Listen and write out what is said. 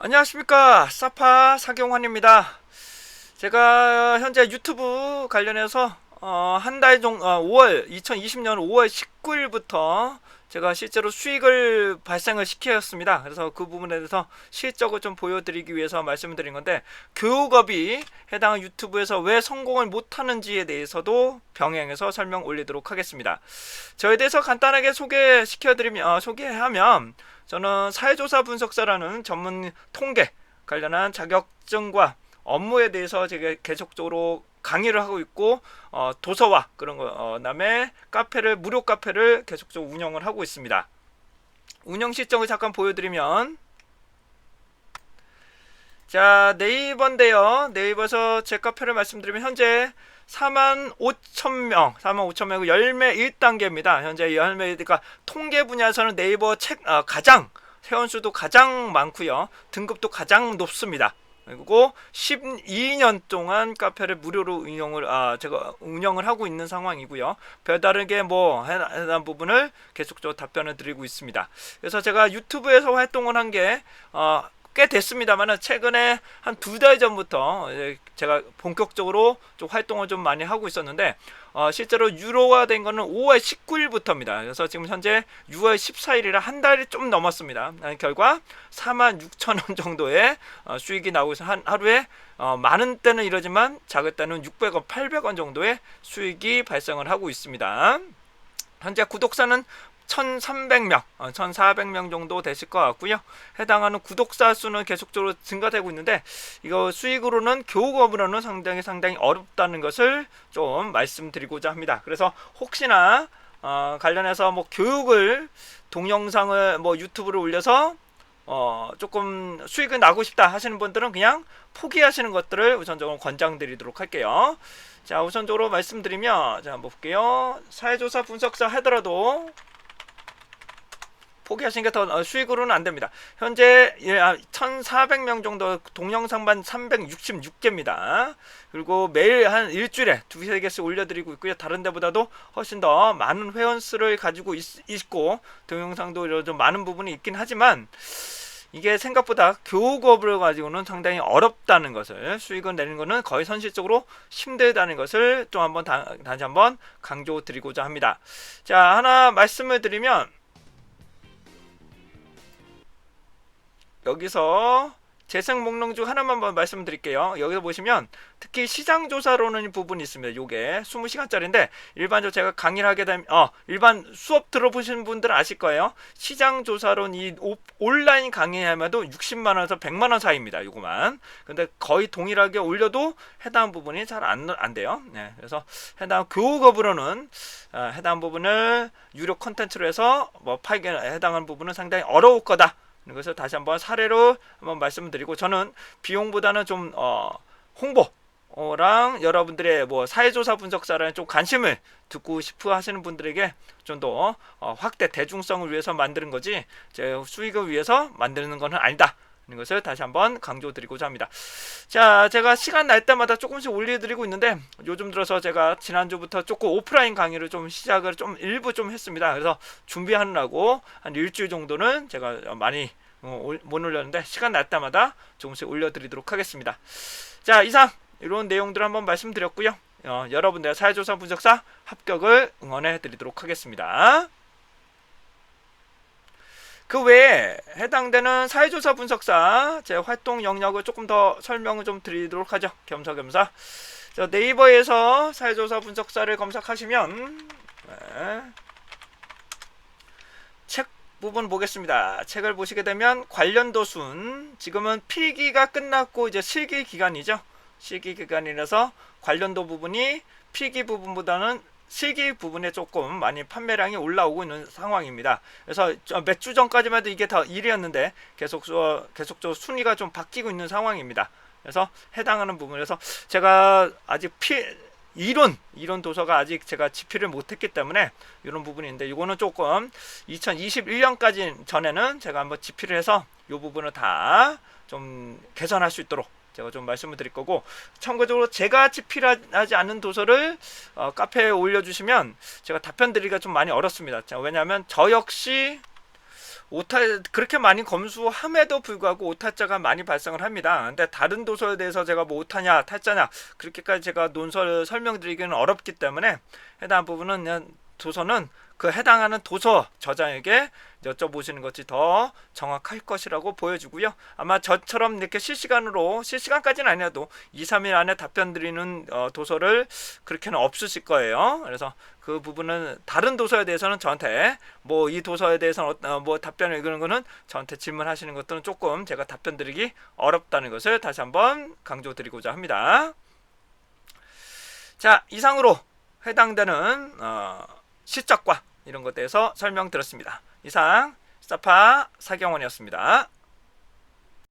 안녕하십니까. 사파 사경환입니다. 제가 현재 유튜브 관련해서 어, 한 달 정도 어, 5월 2020년 5월 19일부터 제가 실제로 수익을 발생을 시켰습니다. 그래서 그 부분에 대해서 실적을 좀 보여드리기 위해서 말씀을 드린 건데 교육업이 해당 유튜브에서 왜 성공을 못하는지에 대해서도 병행해서 설명 올리도록 하겠습니다. 저에 대해서 간단하게 소개시켜드리면 어, 소개하면 저는 사회조사 분석사라는 전문 통계 관련한 자격증과 업무에 대해서 제가 계속적으로 강의를 하고 있고 어, 도서와 그런 거 어, 다음에 카페를 무료 카페를 계속적으로 운영을 하고 있습니다. 운영 실정을 잠깐 보여드리면 자 네이버인데요. 네이버에서 제 카페를 말씀드리면 현재 4만 5천 명, 4만 5천 명 열매 1단계입니다. 현재 열매 그러니까 통계 분야에서는 네이버 책 어, 가장 회원수도 가장 많고요. 등급도 가장 높습니다. 그리고 12년 동안 카페를 무료로 운영을 아 제가 운영을 하고 있는 상황이고요. 별다르게 뭐 해당 부분을 계속적으로 답변을 드리고 있습니다. 그래서 제가 유튜브에서 활동을 한게 어, 꽤 됐습니다만은 최근에 한 두 달 전부터 제가 본격적으로 좀 활동을 좀 많이 하고 있었는데 어, 실제로 유로화 된 거는 5월 19일부터입니다. 그래서 지금 현재 6월 14일이라 한 달이 좀 넘었습니다. 결과 4만 6천 원 정도의 어, 수익이 나오고 있어 한 하루에 어, 많은 때는 이러지만 작을 때는 600원, 800원 정도의 수익이 발생을 하고 있습니다. 현재 구독자는 1,300명, 1,400명 어, 정도 되실 것 같고요. 해당하는 구독자 수는 계속적으로 증가되고 있는데 이거 수익으로는 교육업으로는 상당히 상당히 어렵다는 것을 좀 말씀드리고자 합니다. 그래서 혹시나 어, 관련해서 뭐 교육을 동영상을 뭐 유튜브를 올려서 어, 조금 수익을 나고 싶다 하시는 분들은 그냥 포기하시는 것들을 우선적으로 권장드리도록 할게요. 자, 우선적으로 말씀드리면 자, 한번 볼게요. 사회조사 분석사 하더라도 포기하시는 게더 어, 수익으로는 안 됩니다. 현재 1,400명 아, 정도 동영상만 366개입니다. 그리고 매일 한 일주일에 두세 개씩 올려드리고 있고요. 다른 데보다도 훨씬 더 많은 회원 수를 가지고 있, 고 동영상도 좀 많은 부분이 있긴 하지만 이게 생각보다 교육업을 가지고는 상당히 어렵다는 것을 수익을 내는 것은 거의 현실적으로 힘들다는 것을 좀 한번 다, 다시 한번 강조드리고자 합니다. 자 하나 말씀을 드리면 여기서 재생 목록 중 하나만 말씀드릴게요. 여기서 보시면 특히 시장 조사로는 부분이 있습니다. 요게 20시간짜리인데 일반적으로 제가 강의를 하게 되면 어, 일반 수업 들어보신 분들은 아실 거예요. 시장 조사론 이 온라인 강의하면도 60만 원에서 100만 원 사이입니다. 요거만. 근데 거의 동일하게 올려도 해당 부분이 잘안안 돼요. 네. 그래서 해당 교육업으로는 어, 해당 부분을 유료 컨텐츠로 해서 뭐 파견 해당하는 부분은 상당히 어려울 거다. 그것을 다시 한번 사례로 한번 말씀을 드리고 저는 비용보다는 좀 어, 홍보 랑 여러분들의 뭐 사회조사 분석사라는 좀 관심을 듣고 싶어 하시는 분들에게 좀더 어, 확대 대중성을 위해서 만드는 거지 제 수익을 위해서 만드는 것은 아니다. 것을 다시 한번 강조드리고자 합니다. 자, 제가 시간 날 때마다 조금씩 올려드리고 있는데 요즘 들어서 제가 지난주부터 조금 오프라인 강의를 좀 시작을 좀 일부 좀 했습니다. 그래서 준비하느라고 한 일주일 정도는 제가 많이 어, 못 올렸는데 시간 날 때마다 조금씩 올려드리도록 하겠습니다. 자, 이상 이런 내용들 한번 말씀드렸고요. 어, 여러분들 사회조사 분석사 합격을 응원해 드리도록 하겠습니다. 그 외에 해당되는 사회조사 분석사 제 활동 영역을 조금 더 설명을 좀 드리도록 하죠. 겸사겸사. 네이버에서 사회조사 분석사를 검색하시면 네. 책 부분 보겠습니다. 책을 보시게 되면 관련도 순 지금은 필기가 끝났고 이제 실기 기간이죠. 실기 기간이라서 관련도 부분이 필기 부분보다는 실기 부분에 조금 많이 판매량이 올라오고 있는 상황입니다. 그래서 몇 주 전까지만 해도 이게 다 1위였는데 계속 계속적으로 순위가 좀 바뀌고 있는 상황입니다. 그래서 해당하는 부분에서 제가 아직 피 이론 이론 도서가 아직 제가 집필을 못했기 때문에 이런 부분인데 이거는 조금 2021년까지 전에는 제가 한번 집필을 해서 이 부분을 다 좀 개선할 수 있도록 제가 좀 말씀을 드릴 거고 참고적으로 제가 집필하지 않은 도서를 어, 카페에 올려주시면 제가 답변 드리기가 좀 많이 어렵습니다. 자, 왜냐하면 저 역시 오타 그렇게 많이 검수함에도 불구하고 오타자가 많이 발생을 합니다. 근데 다른 도서에 대해서 제가 뭐 오타냐 타자냐 그렇게까지 제가 논설 설명드리기는 어렵기 때문에 해당 부분은 그냥 도서는 그 해당하는 도서 저자에게 여쭤보시는 것이 더 정확할 것이라고 보여주고요. 아마 저처럼 이렇게 실시간으로 실시간까지는 아니어도 2, 3일 안에 답변 드리는 어, 도서를 그렇게는 없으실 거예요. 그래서 그 부분은 다른 도서에 대해서는 저한테 뭐 이 도서에 대해서는 어떤 뭐 답변을 읽는 거는 저한테 질문하시는 것들은 조금 제가 답변 드리기 어렵다는 것을 다시 한번 강조드리고자 합니다. 자 이상으로 해당되는 어, 시적과 이런 것에 대해서 설명드렸습니다. 이상 스타파 사경원이었습니다.